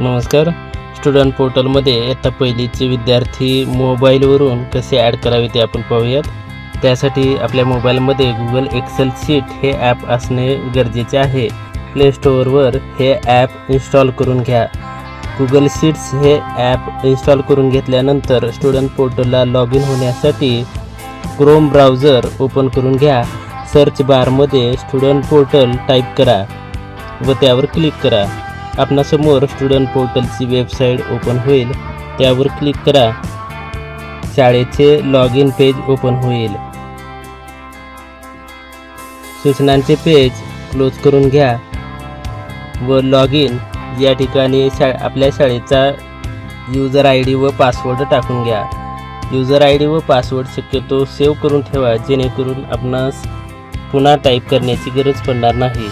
नमस्कार. स्टुडंट पोर्टलमध्ये आता पहिलीचे विद्यार्थी मोबाईलवरून कसे ॲड करावे ते आपण पाहूयात. त्यासाठी आपल्या मोबाईलमध्ये गुगल एक्सेल सीट हे ॲप असणे गरजेचे आहे. प्ले स्टोअरवर हे ॲप इन्स्टॉल करून घ्या. गुगल सीट्स हे ॲप इन्स्टॉल करून घेतल्यानंतर स्टुडंट पोर्टलला लॉग इन होण्यासाठी क्रोम ब्राउझर ओपन करून घ्या. सर्च बारमध्ये स्टुडंट पोर्टल टाईप करा व त्यावर क्लिक करा. आपणासमोर स्टुडंट पोर्टलची वेबसाईट ओपन होईल. त्यावर क्लिक करा. शाळेचे लॉग इन पेज ओपन होईल. सूचनांचे पेज क्लोज करून घ्या व लॉग इन या ठिकाणी शा आपल्या शाळेचा युजर आय डी व पासवर्ड टाकून घ्या. युजर आय डी व पासवर्ड शक्यतो सेव्ह करून ठेवा जेणेकरून आपणास पुन्हा टाईप करण्याची गरज पडणार नाही.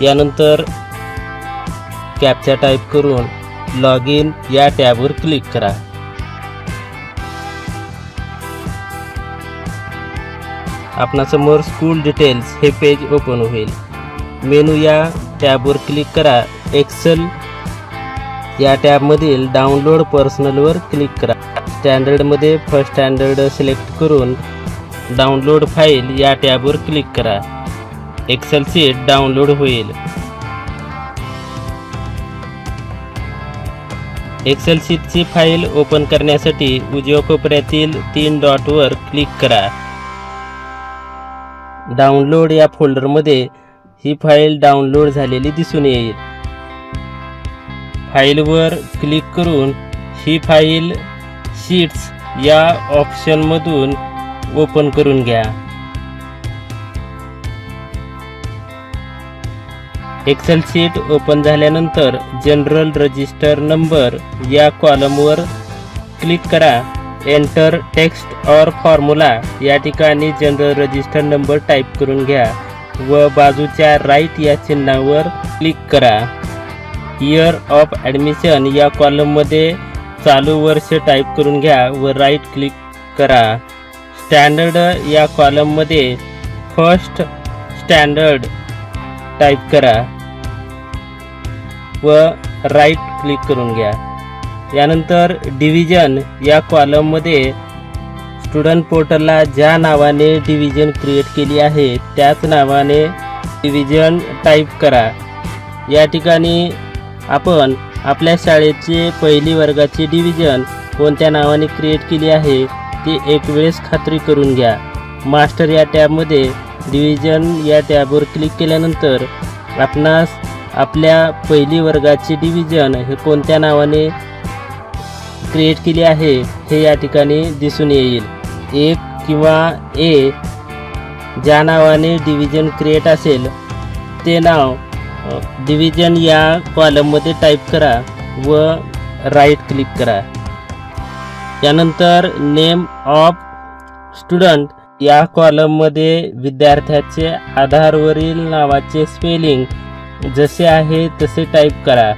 यानंतर कॅपचा टाईप करून लॉग इन या टॅबवर क्लिक करा. आपणासमोर स्कूल डिटेल्स हे पेज ओपन होईल. मेनू या टॅबवर क्लिक करा. एक्सेल या टॅबमधील डाउनलोड पर्सनलवर क्लिक करा. स्टँडर्डमध्ये फर्स्ट स्टँडर्ड सिलेक्ट करून डाउनलोड फाईल या टॅबवर क्लिक करा. एक्सेल सीट डाउनलोड होईल. एक्सेल शीटची फाईल ओपन करण्यासाठी उजव्या कोपऱ्यातील तीन डॉटवर क्लिक करा. डाउनलोड या फोल्डरमध्ये ही फाईल डाउनलोड झालेली दिसून येईल. फाईलवर क्लिक करून ही फाईल शीट्स या ऑप्शनमधून ओपन करून घ्या. एक्सेल सीट ओपन झाल्यानंतर जनरल रजिस्टर नंबर या कॉलमवर क्लिक करा. एंटर टेक्स्ट और फॉर्म्युला या ठिकाणी जनरल रजिस्टर नंबर टाईप करून घ्या व बाजूच्या राईट या चिन्हावर क्लिक करा. इयर ऑफ ॲडमिशन या कॉलममध्ये चालू वर्ष टाईप करून घ्या व राईट क्लिक करा. स्टँडर्ड या कॉलममध्ये फर्स्ट स्टँडर्ड टाईप करा. व राईट क्लिक करून घ्या. यानंतर डिव्हिजन या कॉलममध्ये स्टुडंट पोर्टलला ज्या नावाने डिव्हिजन क्रिएट केली आहे त्याच नावाने डिव्हिजन टाईप करा. या ठिकाणी आपण आपल्या शाळेचे पहिली वर्गाची डिव्हिजन कोणत्या नावाने क्रिएट केली आहे ती एक वेळेस खात्री करून घ्या. मास्टर या टॅबमध्ये डिव्हिजन या टॅबवर क्लिक केल्यानंतर आपणास आपल्या पहिली वर्गाची डिव्हिजन हे कोणत्या नावाने क्रिएट केली आहे हे या ठिकाणी दिसून येईल. एक किंवा ए ज्या नावाने डिव्हिजन क्रिएट असेल ते नाव डिव्हिजन या कॉलममध्ये टाईप करा व राईट क्लिक करा. त्यानंतर नेम ऑफ स्टुडंट या कॉलममध्ये विद्यार्थ्याचे आधारवरील नावाचे स्पेलिंग जसे आहे तसे टाईप करा.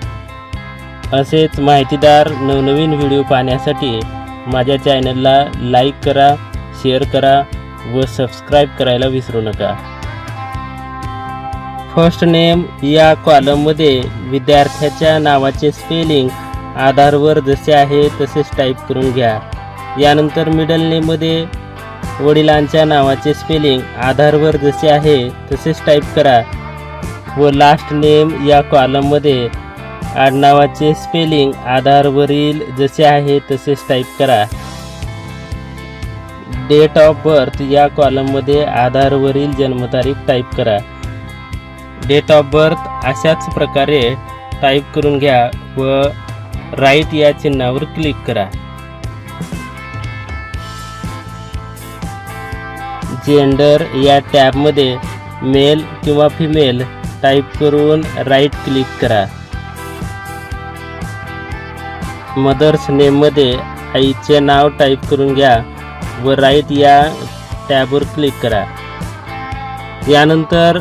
असेच माहितीदार नवनवीन व्हिडिओ पाहण्यासाठी माझ्या चॅनलला लाईक करा शेअर करा व सबस्क्राईब करायला विसरू नका. फर्स्ट नेम या कॉलममध्ये विद्यार्थ्याच्या नावाचे स्पेलिंग आधारवर जसे आहे तसेच टाईप करून घ्या. यानंतर मिडल नेममध्ये वडिलांच्या नावाचे स्पेलिंग आधारवर जसे आहे तसेच टाईप करा. व लास्ट नेम या कॉलममध्ये आडनावाचे स्पेलिंग आधारवरील जसे आहे तसेच टाईप करा. डेट ऑफ बर्थ या कॉलममध्ये आधारवरील जन्मतारीख टाईप करा. डेट ऑफ बर्थ अशाच प्रकारे टाईप करून घ्या व राईट या चिन्हावर क्लिक करा. जेंडर या टॅबमध्ये मेल किंवा फिमेल टाईप करून राईट क्लिक करा. मदर्स नेममध्ये आईचे नाव टाईप करून घ्या व राईट या टॅबवर क्लिक करा. यानंतर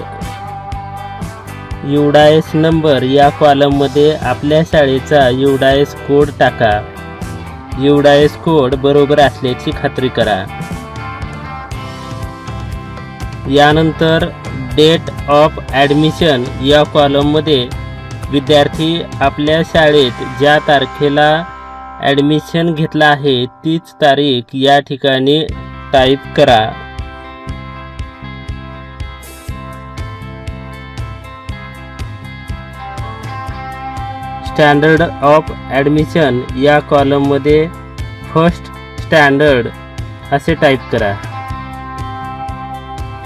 युडायस नंबर या कॉलममध्ये आपल्या शाळेचा युडायस कोड टाका. युडायस कोड बरोबर असल्याची खात्री करा. यानंतर डेट ऑफ ॲडमिशन या कॉलममध्ये विद्यार्थी आपल्या शाळेत ज्या तारखेला ॲडमिशन घेतला आहे तीच तारीख या ठिकाणी टाईप करा. स्टँडर्ड ऑफ ॲडमिशन या कॉलममध्ये फर्स्ट स्टँडर्ड असे टाईप करा.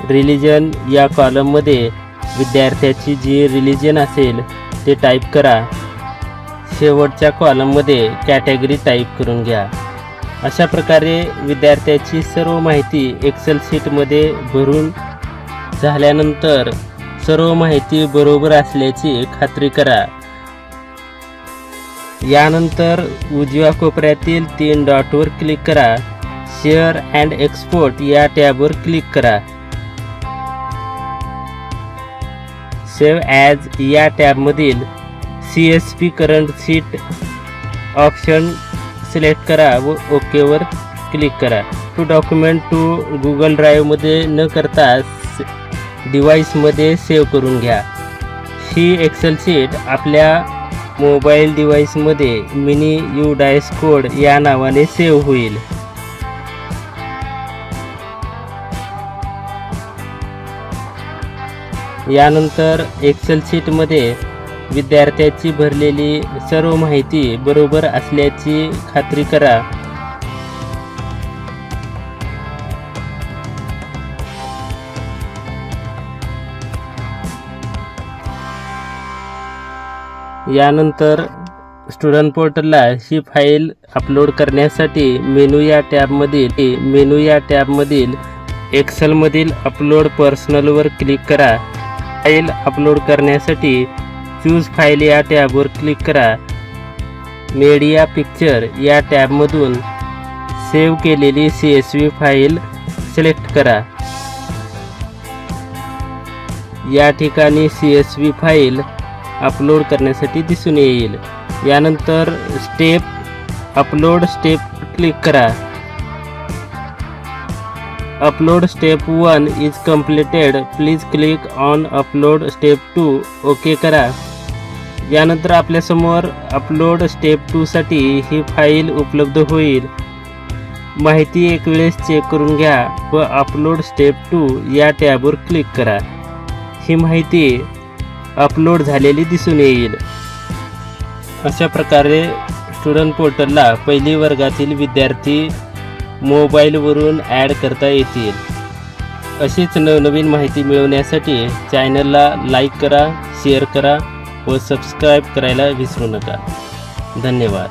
रिलिजन या कॉलममध्ये विद्यार्थ्याची जी रिलिजन असेल ते टाईप करा. शेवटच्या कॉलममध्ये कॅटेगरी टाईप करून घ्या. अशा प्रकारे विद्यार्थ्याची सर्व माहिती एक्सेल शीटमध्ये भरून झाल्यानंतर सर्व माहिती बरोबर असल्याची खात्री करा. यानंतर उजव्या कोपऱ्यातील तीन डॉटवर क्लिक करा. शेअर अँड एक्सपोर्ट या टॅबवर क्लिक करा. सेव्ह ॲज या टॅबमधील C S P current sheet option select करा व ओकेवर क्लिक करा. टू डॉक्युमेंट टू गुगल ड्राईव्हमध्ये न करता डिव्हाइसमध्ये सेव्ह करून घ्या. ही एक्सेल सीट आपल्या मोबाईल डिव्हाइसमध्ये मिनी यू डायस कोड या नावाने सेव्ह होईल. यानंतर एक्सेल शीटमध्ये विद्यार्थ्याची भरलेली सर्व माहिती बरोबर असल्याची खात्री करा. यानंतर स्टुडंट पोर्टलला ही फाईल अपलोड करण्यासाठी मेनू या टॅबमधील मेनू या टॅबमधील एक्सेलमधील अपलोड पर्सनलवर क्लिक करा. फाईल अपलोड करण्यासाठी चूज फाईल या टॅबवर क्लिक करा. मीडिया पिक्चर या टॅबमधून सेव्ह केलेली C S V file select करा. या ठिकाणी C S V file upload करण्यासाठी दिसून येईल. यानंतर स्टेप अपलोड स्टेप क्लिक करा. Upload step one is completed please click on upload step two okay करा. यानंतर आपल्यासमोर अपलोड स्टेप टूसाठी ही फाईल उपलब्ध होईल. माहिती एक वेळेस चेक करून घ्या व अपलोड स्टेप टू या टॅबवर क्लिक करा. ही माहिती अपलोड झालेली दिसून येईल. अशा प्रकारे स्टुडंट पोर्टलला पहिली वर्गातील विद्यार्थी मोबाईलवरून ॲड करता येतील. अशीच नवनवीन माहिती मिळवण्यासाठी चॅनलला लाईक करा शेअर करा व सबस्क्राईब करायला विसरू नका. धन्यवाद.